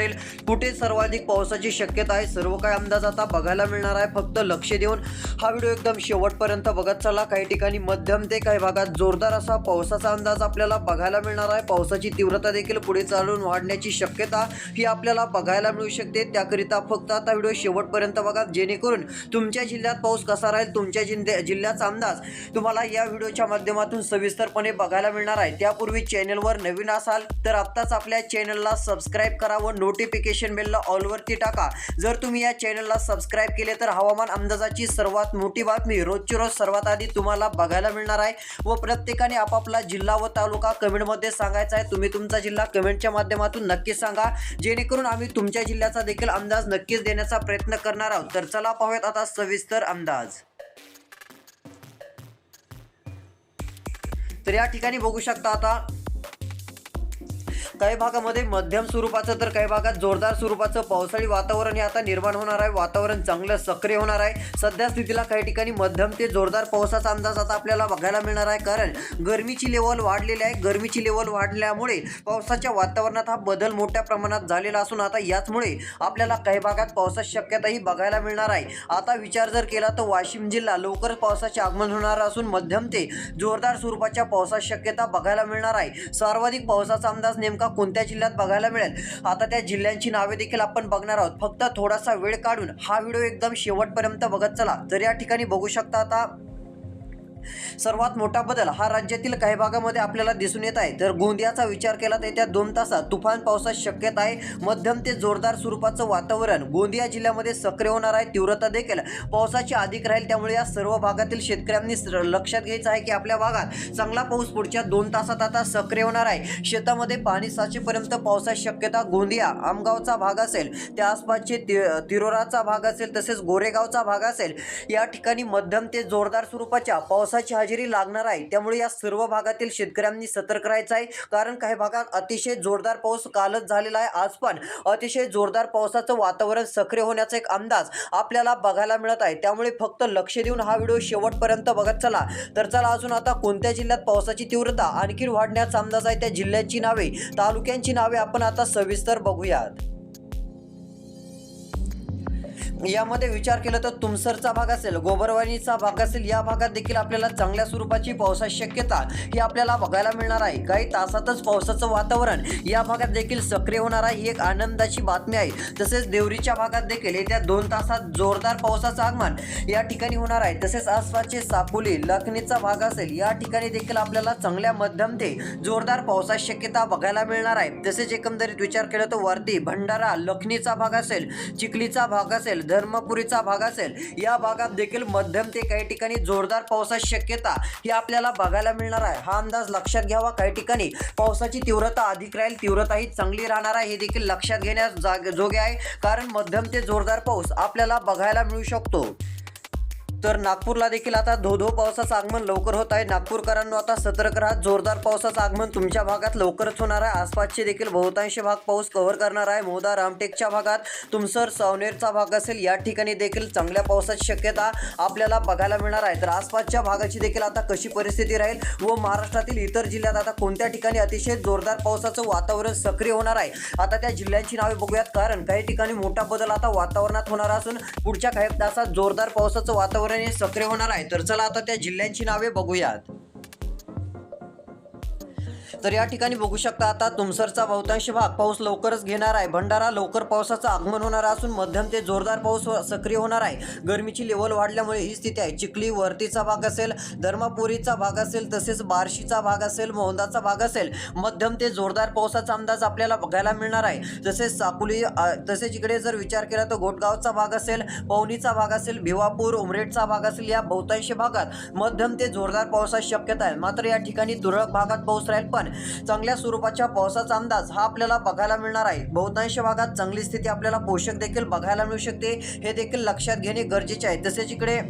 पडेल कुठे सर्वाधिक पावसाची शक्यता आहे? सर्व काय अंदाज आता बघायला मिळणार आहे. फक्त लक्ष देऊन हा व्हिडिओ एकदम शेवटपर्यंत बघत चला. काही ठिकाणी मध्यम ते काही भागात जोरदार असा पावसाचा अंदाज आपल्याला बघायला मिळणार आहे. पावसाची तीव्रता देखील पुढे चालून वाढण्याची शक्यता ही आपल्याला बघायला मिळू शकते. त्याकरिता फक्त आता व्हिडिओ शेवटपर्यंत बघा. जेणेकरून तुमच्या जिल्ह्यात पाऊस कसा राहील तुमच्या जिल्ह्या जिल्ह्याचा अंदाज तुम्हाला या व्हिडिओच्या माध्यमातून सविस्तरपणे बघायला मिळणार आहे. त्यापूर्वी चॅनलवर नवीन असाल तर आत्ताच आपल्या चॅनलला सबस्क्राईब करा व नोटिफिकेशन बेलला ऑलवरती टाका. जर तुम्ही या चॅनलला सबस्क्राईब केले तर हवामान अंदाजाची सर्वात मोठी बातमी रोजची रोज सर्वात आधी तुम्हाला बघायला मिळणार आहे. व प्रत्येकाने आपापला जिल्हा व तालुका कमेंटमध्ये सांगायचा आहे. तुम्ही तुमचा जिल्हा कमेंटच्या माध्यमातून नक्की सांगा. जेणेकरून आम्ही तुमच्या जिल्ह्याचा देखील अंदाज नक्कीच देण्याचा प्रयत्न करणार आहोत. तर चला पाहूयात आता सविस्तर अंदाज. तर या ठिकाणी बघू शकता आता काही भागामध्ये मध्यम स्वरूपाचं तर काही भागात जोरदार स्वरूपाचं पावसाळी वातावरण हे आता निर्माण होणार आहे. वातावरण चांगलं सक्रिय होणार आहे. सध्या स्थितीला काही ठिकाणी मध्यम ते जोरदार पावसाचा अंदाज आता आपल्याला बघायला मिळणार आहे. कारण गरमीची लेवल वाढलेली आहे. गरमीची लेवल वाढल्यामुळे पावसाच्या वातावरणात हा बदल मोठ्या प्रमाणात झालेला असून आता याचमुळे आपल्याला काही भागात पावसाची शक्यताही बघायला मिळणार आहे. आता विचार जर केला तर वाशिम जिल्हा लवकर पावसाचे आगमन होणार असून मध्यम ते जोरदार स्वरूपाच्या पावसाची शक्यता बघायला मिळणार आहे. सर्वाधिक पावसाचा अंदाज नेमका कोणत्या जिल्ह्यात बघायला मिळेल? आता त्या जिल्ह्यांची नावे देखील आपण बघणार आहोत. फक्त थोडासा वेळ काढून हा व्हिडिओ एकदम शेवटपर्यंत बघत चला. तर या ठिकाणी बघू शकता आता सर्वात मोठा बदल हा राज्यातील काही भागामध्ये आपल्याला दिसून येत आहे. तर गोंदियाचा विचार केला तर येत्या दोन तासात तुफान पावसात शक्यता आहे. मध्यम ते जोरदार स्वरूपाचं वातावरण गोंदिया जिल्ह्यामध्ये सक्रिय होणार आहे. तीव्रता देखील पावसाची अधिक राहील. त्यामुळे या सर्व भागातील शेतकऱ्यांनी स- लक्षात घ्यायचं आहे की आपल्या भागात चांगला पाऊस पुढच्या दोन तासात आता सक्रिय होणार आहे. शेतामध्ये पाणी साचेपर्यंत पावसाची शक्यता गोंदिया आमगावचा भाग असेल त्या आसपासचे ति तिरोराचा भाग असेल तसेच गोरेगावचा भाग असेल या ठिकाणी मध्यम ते जोरदार स्वरूपाच्या पावसा पावसाची हजेरी लागणार आहे. त्यामुळे या सर्व भागातील शेतकऱ्यांनी सतर्क राहायचं आहे. कारण काही भागात अतिशय जोरदार पाऊस कालच झालेला आहे. आज पण अतिशय जोरदार पावसाचं वातावरण सक्रिय होण्याचा एक अंदाज आपल्याला बघायला मिळत आहे. त्यामुळे फक्त लक्ष देऊन हा व्हिडिओ शेवटपर्यंत बघत चला. तर चला अजून आता कोणत्या जिल्ह्यात पावसाची तीव्रता आणखी वाढण्याचा अंदाज आहे. त्या जिल्ह्यांची नावे तालुक्यांची नावे आपण आता सविस्तर बघूयात. यामध्ये विचार केला तर तुमसरचा भाग असेल गोबरवाणीचा भाग असेल या भागात देखील आपल्याला चांगल्या स्वरूपाची पावसाची शक्यता ही आपल्याला बघायला मिळणार आहे. काही तासातच पावसाचं वातावरण या भागात देखील सक्रिय होणार आहे. ही एक आनंदाची बातमी आहे. तसेच देवरीच्या भागात देखील येत्या दोन तासात जोरदार पावसाचं आगमन या ठिकाणी होणार आहे. तसेच आसपासचे सापोली लखनीचा भाग असेल या ठिकाणी देखील आपल्याला चांगल्या मध्यम ते जोरदार पावसाची शक्यता बघायला मिळणार आहे. तसेच एकंदरीत विचार केला तर वर्दी भंडारा लखनीचा भाग असेल चिखलीचा भाग असेल धर्मपुरीचा भाग असेल या भागात देखील मध्यम ते काही ठिकाणी जोरदार पावसाची शक्यता ही आपल्याला बघायला मिळणार आहे. हा अंदाज लक्षात घ्यावा. काही ठिकाणी पावसाची तीव्रता अधिक राहील तीव्रता ही चांगली राहणार आहे हे देखील लक्षात घेण्यास जाग जोगे आहे. कारण मध्यम ते जोरदार पाऊस आपल्याला बघायला मिळू शकतो. तर नागपूरला देखील आता धो धो पावसाचं आगमन लवकर होत आहे. नागपूरकरांनो आता सतर्क राहा. जोरदार पावसाचं आगमन तुमच्या भागात लवकरच होणार आहे. आसपासचे देखील बहुतांश भाग पाऊस कव्हर करणार आहे. मोदा रामटेकच्या भागात तुमसर सावनेरचा भाग असेल या ठिकाणी देखील चांगल्या पावसाची शक्यता आपल्याला बघायला मिळणार आहे. तर आसपासच्या भागाची देखील आता कशी परिस्थिती राहील व महाराष्ट्रातील इतर जिल्ह्यात आता कोणत्या ठिकाणी अतिशय जोरदार पावसाचं वातावरण सक्रिय होणार आहे? आता त्या जिल्ह्यांची नावे बघूयात. कारण काही ठिकाणी मोठा बदल आता वातावरणात होणार असून पुढच्या काही तासात जोरदार पावसाचं वातावरण हे सक्रिय होणार आहे. तर चला आता त्या जिल्ह्यांची नावे बघूयात. तर या ठिकाणी बघू शकता आता तुमसरचा बहुतांश भाग पाऊस लवकरच घेणार आहे. भंडारा लवकर पावसाचं आगमन होणार असून मध्यम ते जोरदार पाऊस सक्रिय होणार आहे. गरमीची लेवल वाढल्यामुळे ही स्थिती आहे. चिखली वरतीचा भाग असेल धर्मापुरीचा भाग असेल तसेच बार्शीचा भाग असेल मोहंदाचा भाग असेल मध्यम ते जोरदार पावसाचा अंदाज आपल्याला बघायला मिळणार आहे. तसेच साकुली तसेच इकडे जर विचार केला तर गोटगावचा भाग असेल पवनीचा भाग असेल भिवापूर उमरेडचा भाग असेल या बहुतांश भागात मध्यम ते जोरदार पावसाची शक्यता आहे. मात्र या ठिकाणी तुरळक भागात पाऊस राहील पण चांगल्या स्वरूपाच्या पावसाचा अंदाज हा आपल्याला बघायला मिळणार आहे. बहुतांश भागात चांगली स्थिती आपल्याला पोषक देखील बघायला मिळू शकते. हे देखील लक्षात घेणे गरजेचे आहे. तसेच इकडे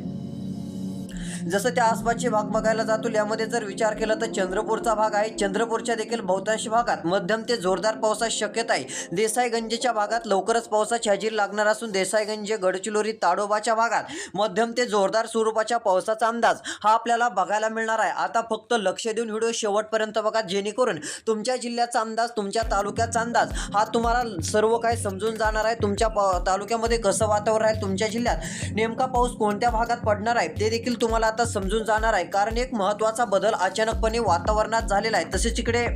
जसं त्या आसपासचे भाग बघायला जातो यामध्ये जर विचार केला तर चंद्रपूरचा भाग आहे. चंद्रपूरच्या देखील बहुतांश भागात मध्यम ते जोरदार पावसाची शक्यता आहे. देसाईगंजच्या भागात लवकरच पावसाची हजेरी लागणार असून देसाईगंज गडचिरोली ताडोबाच्या भागात मध्यम ते जोरदार स्वरूपाच्या पावसाचा अंदाज हा आपल्याला बघायला मिळणार आहे. आता फक्त लक्ष देऊन व्हिडिओ शेवटपर्यंत बघा जेणेकरून तुमच्या जिल्ह्याचा अंदाज तुमच्या तालुक्याचा अंदाज हा तुम्हाला सर्व काही समजून जाणार आहे. तुमच्या तालुक्यामध्ये कसं वातावरण आहे तुमच्या जिल्ह्यात नेमका पाऊस कोणत्या भागात पडणार आहे ते देखील तुम्हाला आता समजून जाणार आहे. कारण एक महत्त्वाचा बदल अचानकपणे वातावरणात झालेला आहे. तसेच इकडे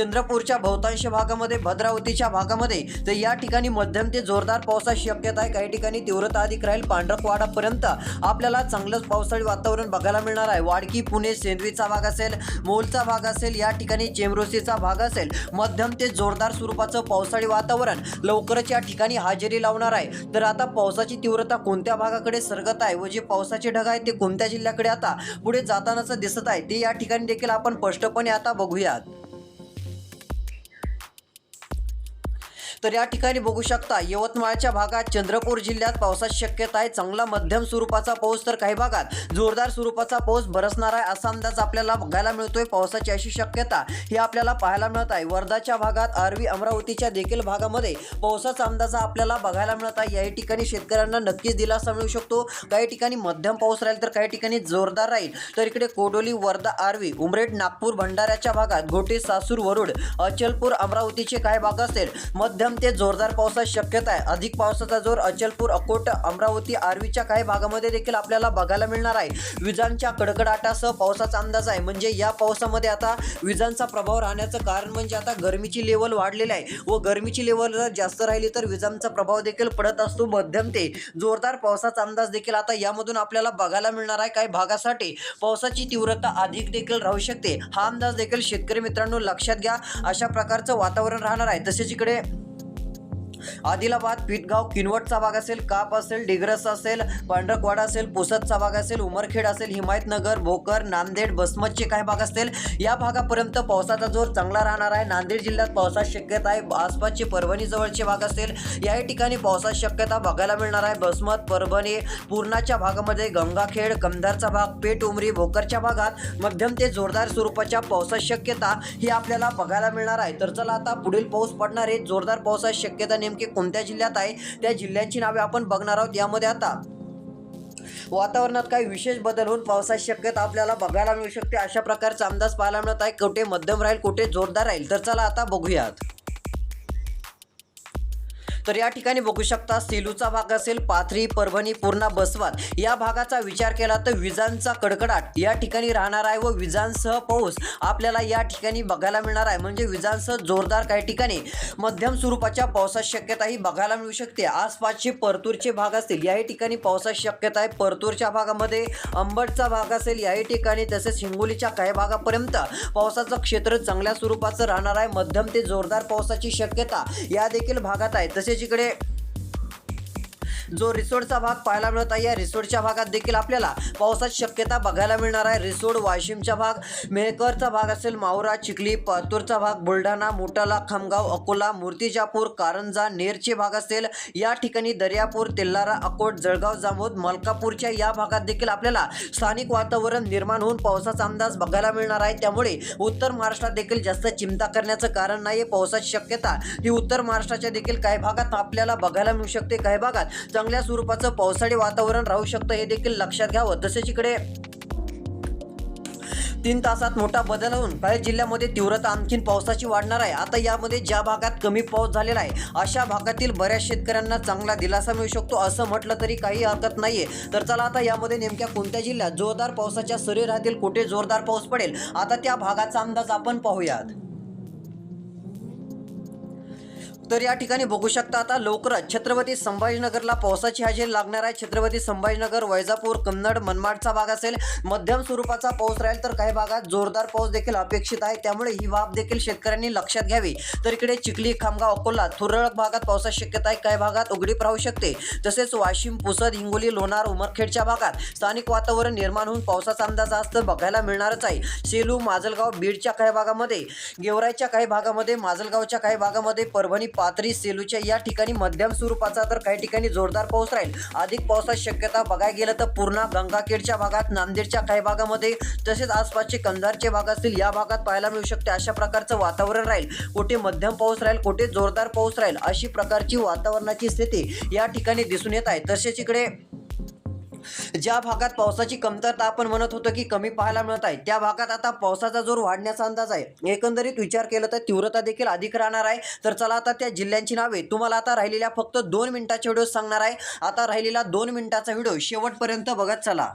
चंद्रपूरच्या बहुतांश भागामध्ये भद्रावतीच्या भागामध्ये तर या ठिकाणी मध्यम ते जोरदार पावसाची शक्यता आहे. काही ठिकाणी तीव्रता अधिक राहील. पांढरकवाडापर्यंत आपल्याला चांगलंच पावसाळी वातावरण बघायला मिळणार आहे. वाडकी पुणे सेंद्रीचा भाग असेल मोलचा भाग असेल या ठिकाणी चेमरोसीचा भाग असेल मध्यम ते जोरदार स्वरूपाचं पावसाळी वातावरण लवकरच या ठिकाणी हजेरी लावणार आहे. तर आता पावसाची तीव्रता कोणत्या भागाकडे सरगत आहे व जे पावसाचे ढग आहे ते कोणत्या जिल्ह्याकडे आता पुढे जातानाचं दिसत आहे ते या ठिकाणी देखील आपण स्पष्टपणे आता बघूयात. तर या ठिकाणी बघू शकता यवतमाळच्या भागात चंद्रपूर जिल्ह्यात पावसाची शक्यता आहे. चांगला मध्यम स्वरूपाचा पाऊस तर काही भागात जोरदार स्वरूपाचा पाऊस बरसणार आहे असा अंदाज आपल्याला बघायला मिळतोय. पावसाची अशी शक्यता ही आपल्याला पाहायला मिळत आहे. वर्धाच्या भागात आरवी अमरावतीच्या देखील भागामध्ये पावसाचा अंदाज आपल्याला बघायला मिळत आहे. याही ठिकाणी शेतकऱ्यांना नक्कीच दिलासा मिळू शकतो. काही ठिकाणी मध्यम पाऊस राहील तर काही ठिकाणी जोरदार राहील. तर इकडे कोडोली वर्धा आरवी उमरेड नागपूर भंडाऱ्याच्या भागात घोटे सासूर वरुड अचलपूर अमरावतीचे काही भाग असेल. मध्यम ते जोरदार पावसाची शक्यता आहे. अधिक पावसाचा जोर अचलपूर अकोट अमरावती आर्वीच्या काही भागामध्ये देखील आपल्याला बघायला मिळणार आहे. विजांच्या कडकडाटासह पावसाचा अंदाज आहे. म्हणजे या पावसामध्ये आता विजांचा प्रभाव राहण्याचं कारण म्हणजे आता गरमीची लेवल वाढलेली आहे. व गरमीची लेवल जर जास्त राहिली तर विजांचा प्रभाव देखील पडत असतो मध्यम ते. जोरदार पावसाचा अंदाज देखील आता यामधून आपल्याला बघायला मिळणार आहे. काही भागासाठी पावसाची तीव्रता अधिक देखील राहू शकते. हा अंदाज देखील शेतकरी मित्रांनो लक्षात घ्या. अशा प्रकारचं वातावरण राहणार आहे. तसेच इकडे आदिलाबाद पितगाव किनवटचा भाग असेल काप असेल डिग्रस असेल पांढरकवाडा असेल पुसदचा भाग असेल उमरखेड असेल हिमायतनगर भोकर नांदेड बसमतचे काही भाग असतील. या भागापर्यंत पावसाचा जोर चांगला राहणार आहे. नांदेड जिल्ह्यात पावसाची शक्यता आहे. आसपासचे परभणी जवळचे भाग असतील. याही ठिकाणी पावसाची शक्यता बघायला मिळणार आहे. बसमत परभणी पूर्णाच्या भागामध्ये गंगाखेड कमदारचा भाग पेठ उमरी भोकरच्या भागात मध्यम ते जोरदार स्वरूपाच्या पावसाची शक्यता ही आपल्याला बघायला मिळणार आहे. तर चला आता पुढील पाऊस पडणार आहे. जोरदार पावसाची शक्यता नेमके कोणत्या जिल्ह्यात आहे? त्या जिल्ह्यांची नावे आपण बघणार आहोत यामध्ये आता. वातावरणात काही विशेष बदल होऊन पावसाची शक्यता आपल्याला बघायला मिळू शकते. अशा प्रकारचा अंदाज पाहायला मिळत आहे. कुठे मध्यम राहील कुठे जोरदार राहील? तर चला आता बघूयात. तर या ठिकाणी बघू शकता सेलूचा भाग असेल पाथरी परभणी पूर्णा बसवात. या भागाचा विचार केला तर विजांचा कडकडाट या ठिकाणी राहणार आहे व विजांसह पाऊस आपल्याला या ठिकाणी बघायला मिळणार आहे. म्हणजे विजांसह जोरदार काही ठिकाणी मध्यम स्वरूपाच्या पावसाची शक्यताही बघायला मिळू शकते. आसपासचे परतूरचे भाग असतील याही ठिकाणी पावसाची शक्यता आहे. परतूरच्या भागामध्ये अंबडचा भाग असेल याही ठिकाणी तसेच हिंगोलीच्या काही भागापर्यंत पावसाचं क्षेत्र चांगल्या स्वरूपाचं राहणार आहे. मध्यम ते जोरदार पावसाची शक्यता या देखील भागात आहे. तसेच 教えてくれ जो रिसोडचा भाग पाहायला मिळत आहे या रिसोडच्या भागात देखील आपल्याला पावसाची शक्यता बघायला मिळणार आहे. रिसोड वाशिमचा भाग मेहकरचा भाग असेल मावरा चिखली पातूरचा भाग बुलढाणा मोटाला खामगाव अकोला मूर्तिजापूर कारंजा नेरचे भाग असेल या ठिकाणी दर्यापूर तेल्लारा अकोट जळगाव जामोद मलकापूरच्या या भागात देखील आपल्याला स्थानिक वातावरण निर्माण होऊन पावसाचा अंदाज बघायला मिळणार आहे. त्यामुळे उत्तर महाराष्ट्रात देखील जास्त चिंता करण्याचं कारण नाही पावसाची शक्यता ही उत्तर महाराष्ट्राच्या देखील काही भागात आपल्याला बघायला मिळू शकते. काही भागात चांगल्या स्वरूपाचं पावसाळी वातावरण राहू शकतं हे देखील लक्षात घ्यावं तसेच इकडे. तीन तासात मोठा बदल होऊन काही जिल्ह्यामध्ये तीव्रता आणखीन पावसाची वाढणार आहे. आता यामध्ये ज्या भागात कमी पाऊस झालेला आहे अशा भागातील बऱ्याच शेतकऱ्यांना चांगला दिलासा मिळू शकतो असं म्हटलं तरी काही हरकत नाहीये. तर चला आता यामध्ये नेमक्या कोणत्या जिल्ह्यात जोरदार पावसाच्या सरी राहतील कुठे जोरदार पाऊस पडेल? आता त्या भागाचा अंदाज आपण पाहूयात. तर या ठिकाणी बघू शकता आता लवकरच छत्रपती संभाजीनगरला पावसाची हजेरी लागणार आहे. छत्रपती संभाजीनगर वैजापूर कन्नड मनमाडचा भाग असेल मध्यम स्वरूपाचा पाऊस राहील तर काही भागात जोरदार पाऊस देखील अपेक्षित आहे. त्यामुळे ही बाब देखील शेतकऱ्यांनी लक्षात घ्यावी. तर इकडे चिखली खामगाव अकोला तुरळक भागात पावसाची शक्यता आहे. काही भागात उघडीप राहू शकते. तसेच वाशिम पुसद हिंगोली लोणार उमरखेडच्या भागात स्थानिक वातावरण निर्माण होऊन पावसाचा अंदाज आज तर बघायला मिळणारच आहे. सेलू माजलगाव बीडच्या काही भागामध्ये गेवराईच्या काही भागामध्ये माजलगावच्या काही भागामध्ये परभणी पाथरी सेलूच्या या ठिकाणी मध्यम स्वरूपाचा तर काही ठिकाणी जोरदार पाऊस राहील. अधिक पावसाची शक्यता बघायला गेलं तर पूर्णा गंगाखेडच्या भागात नांदेडच्या काही भागामध्ये तसेच आसपासचे कंधारचे भाग असतील या भागात पाहायला मिळू शकते. अशा प्रकारचं वातावरण राहील. कुठे मध्यम पाऊस राहील कुठे जोरदार पाऊस राहील अशी प्रकारची वातावरणाची स्थिती या ठिकाणी दिसून येत आहे. तसेच इकडे ज्या भागात पावसाची कमतरता आपण म्हणत होतो की कमी पाहायला मिळत आहे त्या भागात आता पावसाचा जोर वाढण्याचा अंदाज आहे. एकंदरीत विचार केला तर तीव्रता देखील अधिक राहणार आहे. तर चला आता त्या जिल्ह्यांची नावे. तुम्हाला आता राहिलेल्या फक्त दोन मिनिटाचे व्हिडिओ सांगणार आहे. आता राहिलेला दोन मिनिटाचा व्हिडिओ शेवटपर्यंत बघत चला.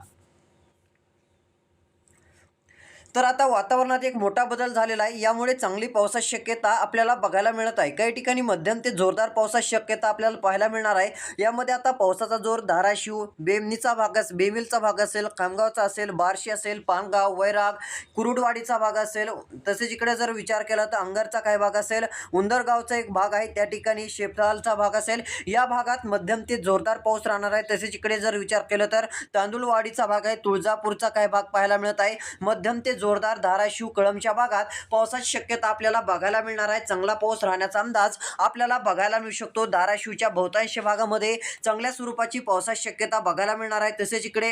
तर आता वातावरणात एक मोठा बदल झालेला आहे. यामुळे चांगली पावसाची शक्यता आपल्याला बघायला मिळत आहे. काही ठिकाणी मध्यम ते जोरदार पावसाची शक्यता आपल्याला पाहायला मिळणार आहे. यामध्ये आता पावसाचा जोर धाराशिव बेमनीचा भाग असेल बेमिलचा भाग असेल खामगावचा असेल बार्शी असेल पानगाव वैराग कुरुडवाडीचा भाग असेल. तसेच इकडे जर विचार केला तर अंगरचा काही भाग असेल उंदरगावचा एक भाग आहे त्या ठिकाणी शेपतालचा भाग असेल. या भागात मध्यम ते जोरदार पाऊस राहणार आहे. तसेच इकडे जर विचार केला तर तांदूळवाडीचा भाग आहे तुळजापूरचा काही भाग पाहायला मिळत आहे. मध्यम ते जोरदार धाराशिव कळमच्या भागात पावसाची शक्यता आपल्याला बघायला मिळणार आहे. चांगला पाऊस राहण्याचा अंदाज आपल्याला बघायला मिळू शकतो. धाराशिवच्या बहुतांश भागामध्ये चांगल्या स्वरूपाची पावसाची शक्यता बघायला मिळणार आहे. तसेच इकडे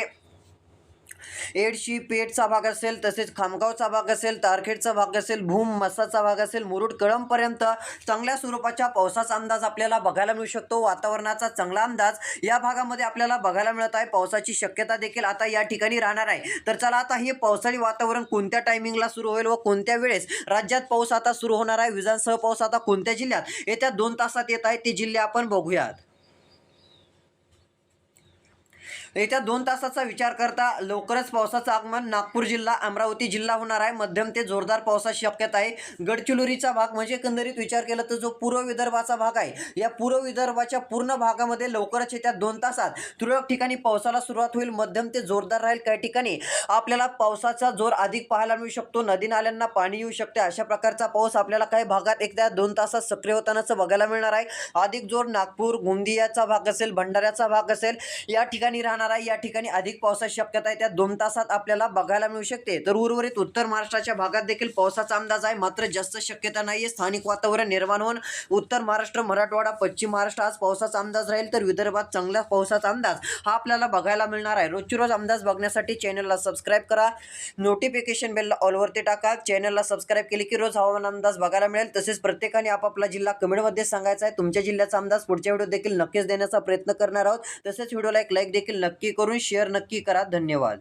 एडशी पेठचा भाग असेल तसेच खामगावचा भाग असेल तारखेडचा भाग असेल भूम मसाचा भाग असेल मुरुड कळंबपर्यंत चांगल्या स्वरूपाच्या पावसाचा अंदाज आपल्याला बघायला मिळू शकतो. वातावरणाचा चांगला अंदाज या भागामध्ये आपल्याला बघायला मिळत आहे. पावसाची शक्यता देखील आता या ठिकाणी राहणार आहे. तर चला आता हे पावसाळी वातावरण कोणत्या टायमिंगला सुरू होईल व कोणत्या वेळेस? राज्यात पाऊस आता सुरू होणार आहे. विजांसह पाऊस आता कोणत्या जिल्ह्यात? येत्या दोन तासात येत आहे ते जिल्हे आपण बघूयात. येत्या दोन तासाचा विचार करता लवकरच पावसाचं आगमन नागपूर जिल्हा अमरावती जिल्हा होणार आहे. मध्यम ते जोरदार पावसाची शक्यता आहे. गडचिरोलीचा भाग म्हणजे एकंदरीत विचार केला तर जो पूर्व विदर्भाचा भाग आहे या पूर्व विदर्भाच्या पूर्ण भागामध्ये लवकरच येत्या दोन तासात तुरळक ठिकाणी पावसाला सुरुवात होईल. मध्यम ते जोरदार राहील. काही ठिकाणी आपल्याला पावसाचा जोर अधिक पाहायला मिळू शकतो. नदी नाल्यांना पाणी येऊ शकते. अशा प्रकारचा पाऊस आपल्याला काही भागात एकदा दोन तासात सक्रिय होतानाचं बघायला मिळणार आहे. अधिक जोर नागपूर गोंदियाचा भाग असेल भंडाऱ्याचा भाग असेल या ठिकाणी राहणार आहे. या ठिकाणी अधिक पावसाची शक्यता आहे. त्या दोन तासात आपल्याला बघायला मिळू शकते. तर उर्वरित उत्तर महाराष्ट्राच्या भागात देखील पावसाचा अंदाज आहे. मात्र जास्त शक्यता नाही स्थानिक वातावरण निर्माण होऊन उत्तर महाराष्ट्र मराठवाडा पश्चिम महाराष्ट्र आज पावसाचा अंदाज राहील तर विदर्भात चांगला पावसाचा अंदाज हा आपल्याला बघायला मिळणार आहे. रोजची रोज अंदाज बघण्यासाठी चॅनलला सबस्क्राईब करा. नोटिफिकेशन बेलला ऑलवरती टाका. चॅनलला सबस्क्राईब केली की रोज हवामान अंदाज बघायला मिळेल. तसेच प्रत्येकाने आपापला जिल्हा कमेंटमध्ये सांगायचा आहे. तुमच्या जिल्ह्याचा अंदाज पुढच्या व्हिडिओ देखील नक्कीच देण्याचा प्रयत्न करणार आहोत. तसेच व्हिडिओला एक लाईक देखील नक्की नक्की करून शेअर नक्की करा. धन्यवाद.